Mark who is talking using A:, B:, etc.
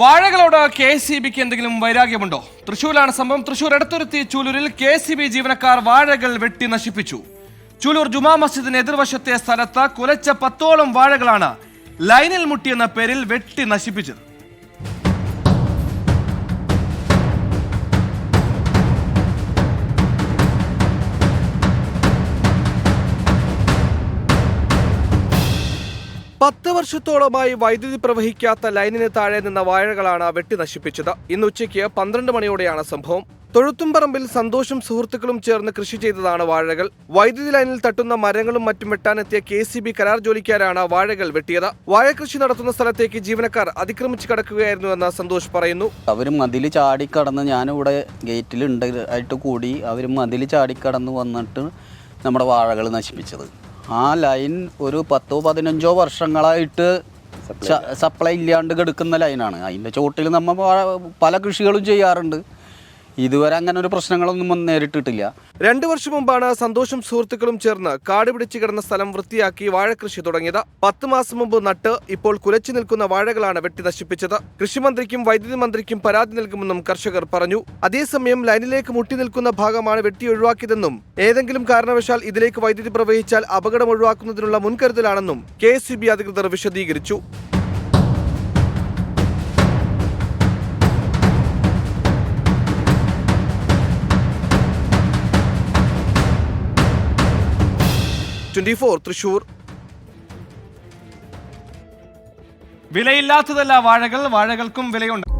A: വാഴകളോട് K C ബിക്ക് എന്തെങ്കിലും വൈരാഗ്യമുണ്ടോ? തൃശൂരിലാണ് സംഭവം. തൃശൂർ എടത്തുരുത്തി ചൂലൂരിൽ കെ സി ബി ജീവനക്കാർ വാഴകൾ വെട്ടി നശിപ്പിച്ചു. ചൂലൂർ ജുമാ മസ്ജിദിന് എതിർവശത്തെ സ്ഥലത്ത് കുലച്ച പത്തോളം വാഴകളാണ് ലൈനിൽ മുട്ടിയെന്ന പേരിൽ വെട്ടി നശിപ്പിച്ചത്. പത്ത് വർഷത്തോളമായി വൈദ്യുതി പ്രവഹിക്കാത്ത ലൈനിന് താഴെ നിന്ന വാഴകളാണ് വെട്ടി നശിപ്പിച്ചത്. ഇന്ന് ഉച്ചയ്ക്ക് പന്ത്രണ്ട് മണിയോടെയാണ് സംഭവം. തൊഴുത്തുംപറമ്പിൽ സന്തോഷും സുഹൃത്തുക്കളും ചേർന്ന് കൃഷി ചെയ്തതാണ് വാഴകൾ. വൈദ്യുതി ലൈനിൽ തട്ടുന്ന മരങ്ങളും മറ്റും വെട്ടാനെത്തിയ കെ സി ബി കരാർ ജോലിക്കാരാണ് വാഴകൾ വെട്ടിയത്. വാഴകൃഷി നടത്തുന്ന സ്ഥലത്തേക്ക് ജീവനക്കാർ അതിക്രമിച്ചു അതിക്രമിച്ച് കടക്കുകയായിരുന്നുവെന്ന് സന്തോഷ് പറയുന്നു.
B: അവർ മതിൽ ചാടിക്കടന്ന് ഞാനിവിടെ ഗേറ്റിലുണ്ട് ആയിട്ട് കൂടി അവർ മതിൽ ചാടിക്കടന്ന് വന്നിട്ട് നമ്മുടെ വാഴകൾ നശിപ്പിച്ചത്. ആ ലൈൻ ഒരു പത്തോ പതിനഞ്ചോ വർഷങ്ങളായിട്ട് സപ്ലൈ ഇല്ലാണ്ട് കിടക്കുന്ന ലൈനാണ്. അതിന്റെ ചോട്ടിൽ നമ്മൾ പല കൃഷികളും ചെയ്യാറുണ്ട്. ഇതുവരെ അങ്ങനെ ഒരു പ്രശ്നങ്ങളൊന്നും നേരിട്ടിട്ടില്ല.
A: രണ്ടു വർഷം മുമ്പാണ് സന്തോഷം സുഹൃത്തുക്കളും ചേർന്ന് കാട് പിടിച്ചു കിടന്ന സ്ഥലം വൃത്തിയാക്കി വാഴകൃഷി തുടങ്ങിയത്. പത്ത് മാസം മുമ്പ് നട്ട് ഇപ്പോൾ കുലച്ചു നിൽക്കുന്ന വാഴകളാണ് വെട്ടി നശിപ്പിച്ചത്. കൃഷിമന്ത്രിക്കും വൈദ്യുതി മന്ത്രിക്കും പരാതി നൽകുമെന്നും കർഷകർ പറഞ്ഞു. അതേസമയം ലൈനിലേക്ക് മുട്ടി നിൽക്കുന്ന ഭാഗമാണ് വെട്ടി ഒഴിവാക്കിയതെന്നും ഏതെങ്കിലും കാരണവശാൽ ഇതിലേക്ക് വൈദ്യുതി പ്രവഹിച്ചാൽ അപകടം ഒഴിവാക്കുന്നതിനുള്ള മുൻകരുതലാണെന്നും കെ അധികൃതർ വിശദീകരിച്ചു. Twenty four Thrissur. വിലയില്ലാത്തതല്ല വാഴകൾ വാഴകൾക്കും വിലയുണ്ട്.